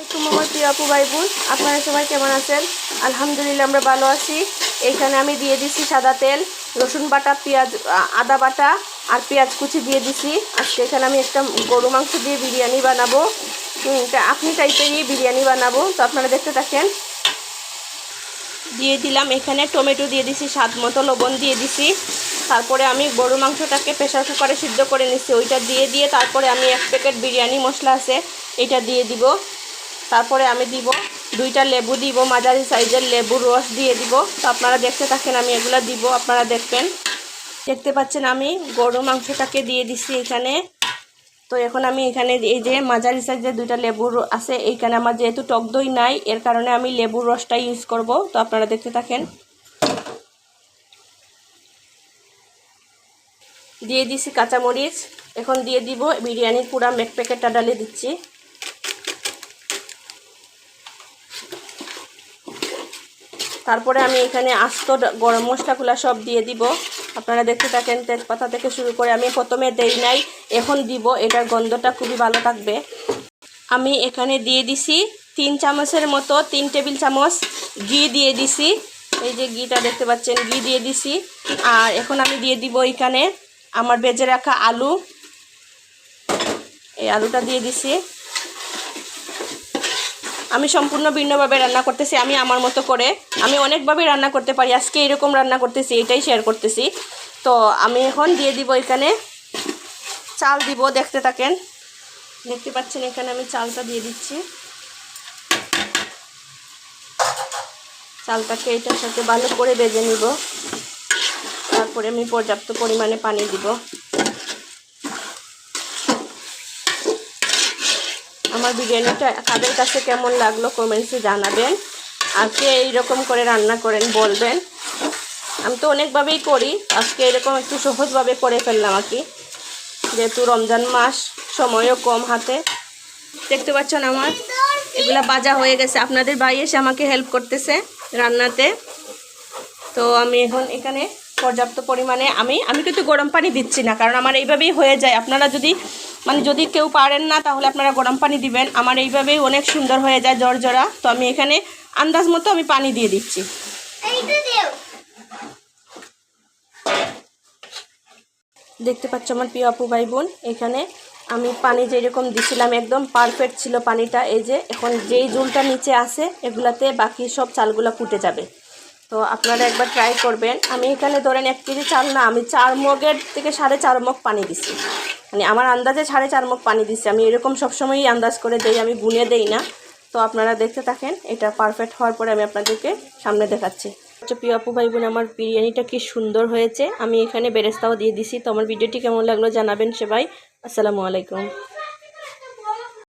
আসসালামাইকুম আমার প্রিয় আপু, ভাই আপনারা সবাই কেমন আছেন? আলহামদুলিল্লাহ আমরা ভালো আছি। এইখানে আমি দিয়ে দিছি সাদা তেল, রসুন বাটা, পেঁয়াজ আদা বাটা আর পেঁয়াজ কুচি দিয়ে দিছি। আজকে এখানে আমি একটা গরু মাংস দিয়ে বিরিয়ানি বানাবো। আপনি টাইপেরই বিরিয়ানি বানাবো। তো আপনারা দেখতে থাকেন। দিয়ে দিলাম এখানে টমেটো দিয়ে দিছি, স্বাদ মতো লবণ দিয়ে দিছি। তারপরে আমি গরু মাংসটাকে প্রেশার কুকারে সিদ্ধ করে নিচ্ছি ওইটা দিয়ে দিয়ে তারপরে আমি এক প্যাকেট বিরিয়ানি মশলা আছে, এটা দিয়ে দিব। তারপরে আমি দিব দুইটা লেবু দিব, মাঝারি সাইজের লেবুর রস দিয়ে দিব। তো আপনারা দেখতে থাকেন, আমি এগুলো দিব, আপনারা দেখবেন। দেখতে পাচ্ছেন, আমি গরু মাংসটাকে দিয়ে দিচ্ছি এখানে। তো এখন আমি এখানে এই যে মাঝারি সাইজের দুইটা লেবুর আছে, এইখানে আমার যেহেতু টক দই নাই, এর কারণে আমি লেবুর রসটা ইউজ করব। তো আপনারা দেখতে থাকেন। দিয়ে দিছি কাঁচামরিচ। এখন দিয়ে দিব বিরিয়ানির পুরা মেক প্যাকেটটা ডালে দিচ্ছি। তারপরে আমি এখানে আস্ত গরম মশলাগুলো সব দিয়ে দিব। আপনারা দেখতে থাকেন, তেজপাতা থেকে শুরু করে আমি প্রথমে দেই নাই, এখন দিব। এটার গন্ধটা খুবই ভালো থাকবে। আমি এখানে দিয়ে দিছি তিন চামচের মতো, তিন টেবিল চামচ ঘি দিয়ে দিছি। এই যে ঘিটা দেখতে পাচ্ছেন, ঘি দিয়ে দিছি। আর এখন আমি দিয়ে দিব এখানে আমার বেজে রাখা আলু। এই আলুটা দিয়ে দিছি। আমি সম্পূর্ণ ভিন্নভাবে রান্না করতেছি, আমি আমার মতো করে। আমি অনেকভাবে রান্না করতে পারি, আজকে এরকম রান্না করতেছি, এটাই শেয়ার করতেছি। তো আমি এখন দিয়ে দিব এখানে চাল দিব, দেখতে থাকেন। দেখতে পাচ্ছেন এখানে আমি চালটা দিয়ে দিচ্ছি। চালটাকে এটার সাথে ভালো করে বেজে নিব। তারপরে আমি পর্যাপ্ত পরিমাণে পানি দিব। আমার বিরিয়ানিটা কাদের কাছে কেমন লাগল কমেন্টসে জানাবেন। আর কে এইরকম করে রান্না করেন বলবেন। আমি তো অনেকভাবেই করি, আজকে এরকম একটু সহজভাবে করে ফেললাম আর কি। যেহেতু রমজান মাস, সময়ও কম হাতে। দেখতে পাচ্ছেন আমার, এগুলা বাজা হয়ে গেছে। আপনাদের ভাই এসে আমাকে হেল্প করতেছে রান্নাতে। তো আমি এখন এখানে পর্যাপ্ত পরিমাণে, আমি আমি কিন্তু গরম পানি দিচ্ছি না, কারণ আমার এইভাবেই হয়ে যায়। আপনারা যদি মানে যদি কেউ পারেন না তাহলে আপনারা গরম পানি দিবেন। আমার এইভাবেই অনেক সুন্দর হয়ে যায় জ্বর জর্জরা। তো আমি এখানে আন্দাজ মতো আমি পানি দিয়ে দিচ্ছি। দেখতে পাচ্ছ আমার প্রিয় আপু ভাই বোন এখানে আমি পানি যেরকম দিছিলাম একদম পারফেক্ট ছিল পানিটা। এই যে এখন যেই জুলটা নিচে আছে এগুলাতে বাকি সব চালগুলো ফুটে যাবে। তো আপনারা একবার ট্রাই করবেন। আমি এখানে ধরেন এক কেজি চাল না, আমি চার মগের থেকে সাড়ে চার মগ পানি দিছি। মানে আমার আন্দাজে সাড়ে চার মগ পানি দিচ্ছি আমি এরকম সবসময়ই আন্দাজ করে দেই, আমি গুনে দেই না। তো আপনারা দেখতে থাকেন, এটা পারফেক্ট হওয়ার পরে আমি আপনাদেরকে সামনে দেখাচ্ছি। আচ্ছা প্রিয় আপু ভাই বোন, আমার বিরিয়ানিটা কি সুন্দর হয়েছে। আমি এখানে বেরেস্তাও দিয়ে দিছি। তো আমার ভিডিওটি কেমন লাগল জানাবেন সবাই। আসসালামু আলাইকুম।